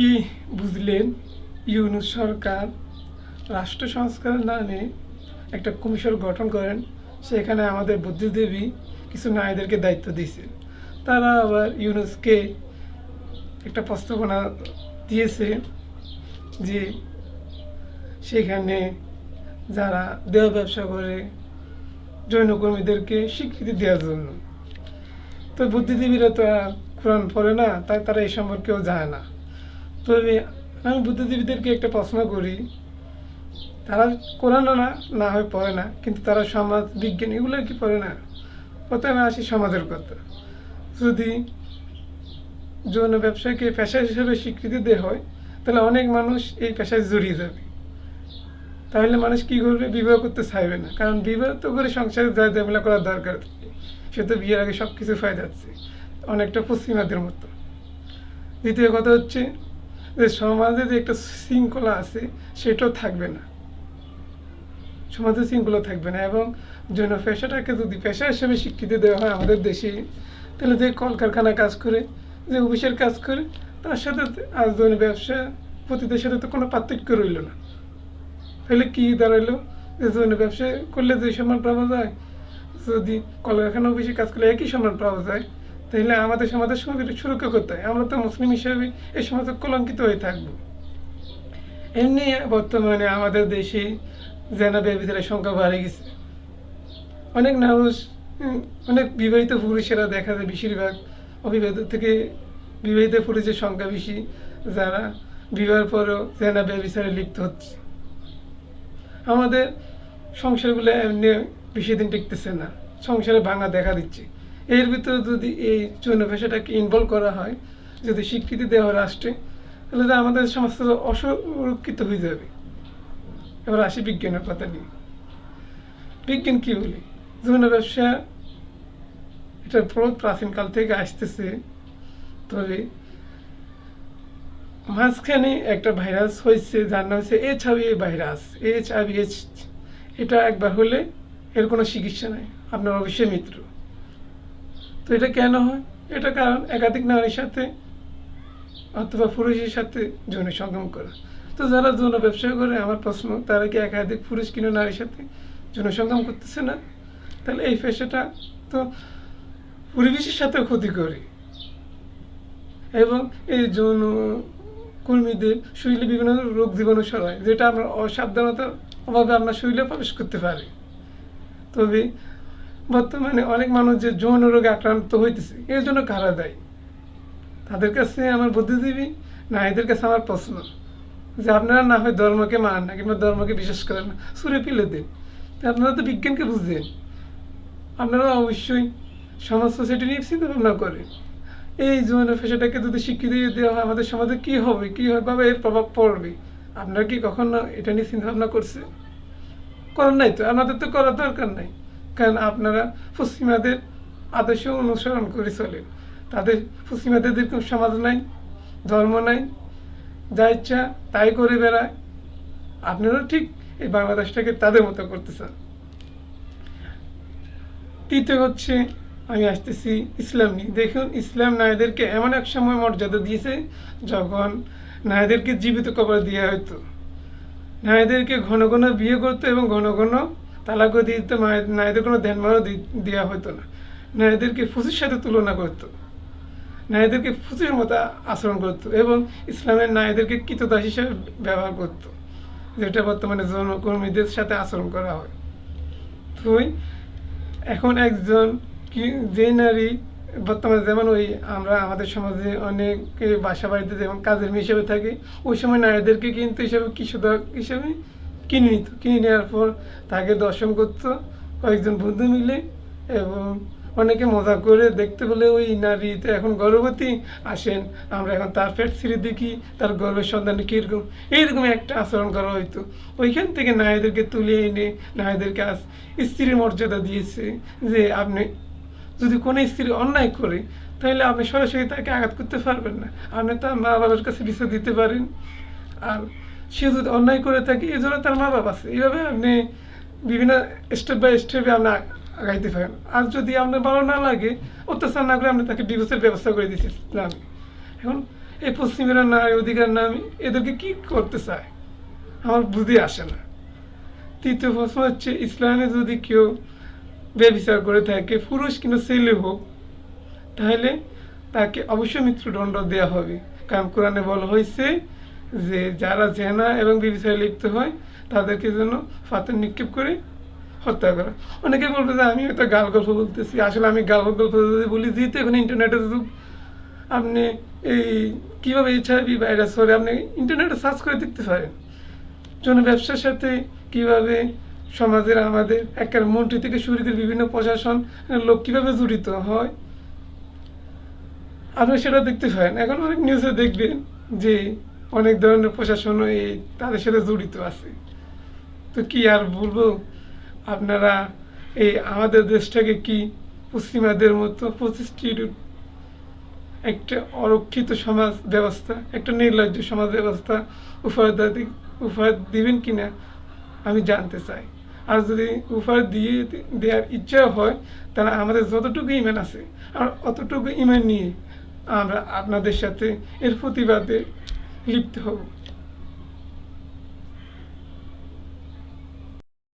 কি বুঝলেন? ইউনুস সরকার রাষ্ট্র সংস্কারের নামে একটা কমিশন গঠন করেন, সেখানে আমাদের বুদ্ধিদেবী কিছু নারীদেরকে দায়িত্ব দিয়েছেন। তারা আবার ইউনুসকে একটা প্রস্তাবনা দিয়েছে যে সেখানে যারা দেহ ব্যবসা করে যৌনকর্মীদেরকে স্বীকৃতি দেওয়ার জন্য। তো বুদ্ধিজীবীরা তো আর কোরআন পড়ে না, তাই তারা এই সম্পর্কেও জানে না। তবে আমি বুদ্ধিজীবীদেরকে একটা প্রশ্ন করি। তারা কোরআনও না না হয় পড়ে না, কিন্তু তারা সমাজ, বিজ্ঞান এগুলো কি পড়ে না? প্রথমে আসি সমাজের কথা। যদি যৌন ব্যবসাকে পেশা হিসেবে স্বীকৃতি দেওয়া হয়, তাহলে অনেক মানুষ এই পেশায় জড়িয়ে যাবে। তাহলে মানুষ কি করবে? বিবাহ করতে চাইবে না। কারণ বিবাহ তো করে সংসারে যা ঝামেলা করার দরকার সে তো বিয়ের আগে সব কিছু ফায়দা যাচ্ছে। অনেকটা পশ্চিমাদের মতো। দ্বিতীয় কথা হচ্ছে যে সমাজে যে একটা শৃঙ্খলা আছে, সেটাও থাকবে না। সমাজে শৃঙ্খলা থাকবে না এবং যৌন পেশাটাকে যদি পেশা হিসেবে স্বীকৃতি দেওয়া হয় আমাদের দেশে, তাহলে যে কলকারখানা কাজ করে, যে অফিসের কাজ করে, তার সাথে আজ যৌন ব্যবসা পতিদের সাথে তো কোনো পার্থক্য রইল না। তাহলে কি দাঁড়াইলো? যে যৌন ব্যবসা করলে যে সম্মান পাওয়া যায়, যদি কলকারখানা অফিসে কাজ করলে একই সম্মান পাওয়া যায় তাহলে আমাদের সমাজের সুরক্ষা করতে হয়, আমরা তো মুসলিম হিসাবে এই সমাজে কলঙ্কিত হয়ে থাকব। এমনি বর্তমানে আমাদের দেশে জেনা ব্যবচারের সংখ্যা বাড়ে গেছে। অনেক মানুষ অনেক বিবাহিত পুরুষেরা দেখা যায় বেশিরভাগ অবিবাহিত থেকে বিবাহিত পুরুষের সংখ্যা বেশি, যারা বিবাহের পরেও জেনা ব্যবচারে লিপ্ত হচ্ছে। আমাদের সংসারগুলো এমনি বেশি দিন টিকতেছে না। সংসারে ভাঙা দেখা দিচ্ছে। এর ভিতরে যদি এই যৌন পেশাটাকে ইনভলভ করা হয়, যদি স্বীকৃতি দেওয়া হয় রাষ্ট্রে, তাহলে তো আমাদের সমাজ তো অসুরক্ষিত হয়ে যাবে। এবার আসি বিজ্ঞানের কথা নিয়ে। বিজ্ঞান কি বলি? যৌন ব্যবসা এটা বহুত প্রাচীনকাল থেকে আসতেছে। তবে মাঝখানে একটা ভাইরাস হয়েছে, যার নাম হচ্ছে H I virus H I এটা একবার হলে এর কোনো চিকিৎসা নাই। আপনার অবশ্যই মৃত্যু তো এটা কেন হয়? এটা কারণ একাধিক নারীর সাথে অথবা পুরুষের সাথে যৌন সঙ্গম করা। তো যারা যৌন ব্যবসা করে, আমার প্রশ্ন, তারা কি একাধিক পুরুষ কিনো নারীর সাথে যৌন সঙ্গম করতেছে না? তাহলে এই পেশাটা তো পরিবেশের সাথেও ক্ষতি করে। এবং এই যৌন কর্মীদের শরীরে বিভিন্ন রোগ জীবাণু ছড়ায়, যেটা আমরা অসাবধানতার অভাবে আমরা শরীরে প্রবেশ করতে পারি। তবে বর্তমানে অনেক মানুষ যে যৌন রোগে আক্রান্ত হইতেছে, এর জন্য কারা দেয়? তাদের কাছে আমার বুদ্ধিজীবী না, এদের কাছে আমার প্রশ্ন, যে আপনারা না হয় ধর্মকে মান না, কিংবা ধর্মকে বিশ্বাস করেন না, সুরে পিলে দেন। আপনারা তো বিজ্ঞানকে বুঝছেন আপনারা অবশ্যই সমাজ সোসাইটি নিয়ে চিন্তা ভাবনা করেন। এই যৌন পেশাটাকে যদি স্বীকৃতি দেওয়া হয়, আমাদের সমাজে কি হবে, কি ভাবে এর প্রভাব পড়বে? আপনারা কি কখনো এটা নিয়ে চিন্তা ভাবনা করছে করার নাই তো আপনাদের তো করার দরকার নাই। কারণ আপনারা পশ্চিমাদের আদর্শ অনুসরণ করে চলেন। তাদের পশ্চিমাদের যেরকম সমাজ নাই, ধর্ম নাই, যা ইচ্ছা তাই করে বেড়ায়। আপনারাও ঠিক এই বাংলাদেশটাকে তাদের মতো করতে চান তৃতীয় হচ্ছে, আমি আসতেছি ইসলাম নিয়ে। দেখুন, ইসলাম নারীদেরকে এমন এক সময় মর্যাদা দিয়েছে যখন নারীদেরকে জীবিত কবর দেওয়া হতো নারীদেরকে ঘন ঘন বিয়ে করতো এবং ঘন ঘন তালাকও দিত নারীদের কোনো ধ্যানমানও দেওয়া হতো না। নারীদেরকে ফুসির সাথে তুলনা করতো। নারীদেরকে ফুসির মতো আচরণ করতো এবং ইসলামের নারীদেরকে কৃতদাস হিসেবে ব্যবহার করতো, যেটা বর্তমানে যৌনকর্মীদের সাথে আচরণ করা হয়। তো এখন একজন কি যে নারী বর্তমানে যেমন ওই আমরা আমাদের সমাজে অনেকে বাসা বাড়িতে যেমন কাজের মেয়ে হিসেবে থাকে, ওই সময় নারীদেরকে কিন্তু হিসাবে কৃষক হিসেবে কিনে নিত। কিনে নেওয়ার পর তাকে দর্শন করতো কয়েকজন বন্ধু মিলে এবং অনেকে মজা করে দেখতে বলে ওই নারী তো এখন গর্ভবতী আসেন। আমরা এখন তার পেট ছিঁড়ে দেখি, তার গর্ভের সন্তান কীরকম। এইরকম একটা আচরণ করা হইতো। ওইখান থেকে নারীদেরকে তুলে এনে নারীদেরকে আজ স্ত্রীর মর্যাদা দিয়েছে যে আপনি যদি কোনো স্ত্রী অন্যায় করে, তাহলে আপনি সরাসরি তাকে আঘাত করতে পারবেন না। আপনি তার মা বাবার কাছে বিচার দিতে পারেন। আর সে যদি অন্যায় করে থাকে, এই জন্য তার মা বাবা আছে। এইভাবে আপনি বিভিন্ন স্টেপ বাই স্টেপে আপনি আগাইতে পারেন। আর যদি আপনার ভালো না লাগে, অত্যাচার না করে আপনি তাকে ডিভোর্সের ব্যবস্থা করে দিচ্ছি ইসলামে। এখন এই পশ্চিমেরা নারী অধিকার নাম এদেরকে কি করতে চায় আমার বুদ্ধি আসে না। তৃতীয় প্রশ্ন হচ্ছে, ইসলামে যদি কেউ ব্যবিচার করে থাকে, পুরুষ কিংবা ছেলে হোক, তাহলে তাকে অবশ্যই মৃত্যুদণ্ড দেওয়া হবে। কারণ কোরআনে বলা হয়েছে যে যারা জেনা এবং ব্যবিচারে লিপ্ত হয়, তাদেরকে যেন ফাতে নিক্ষেপ করে হত্যা করা। অনেকে বলবে যে আমি হয়তো গাল গল্প বলতেছি। আসলে আমি গাল গল্প যদি বলি, যেহেতু এখন ইন্টারনেটের যুগ, আপনি এই কীভাবে এইচআইভি ভাইরাস হলে আপনি ইন্টারনেটে সার্চ করে দেখতে পারেন। জন্য ব্যবসার সাথে কীভাবে সমাজের আমাদের একটা মন্ত্রী থেকে শুরু বিভিন্ন প্রশাসন লোক কীভাবে জড়িত হয়, আপনি সেটা দেখতে পারেন। এখন অনেক নিউজে দেখবেন যে অনেক ধরনের প্রশাসনও এই তাদের সাথে জড়িত আছে। তো কি আর বলব? আপনারা এই আমাদের দেশটাকে কি পশ্চিমাদের মতো প্রতিষ্ঠিত একটা অরক্ষিত সমাজ ব্যবস্থা, একটা নির্লজ্জ সমাজ ব্যবস্থা উপহার উপহার দিবেন কিনা আমি জানতে চাই। আর যদি উপহার দিয়ে দেওয়ার ইচ্ছা হয়, তাহলে আমাদের যতটুকু ইমান আছে, আর অতটুকু ইমান নিয়ে আমরা আপনাদের সাথে এর প্রতিবাদে লিপ্ত হব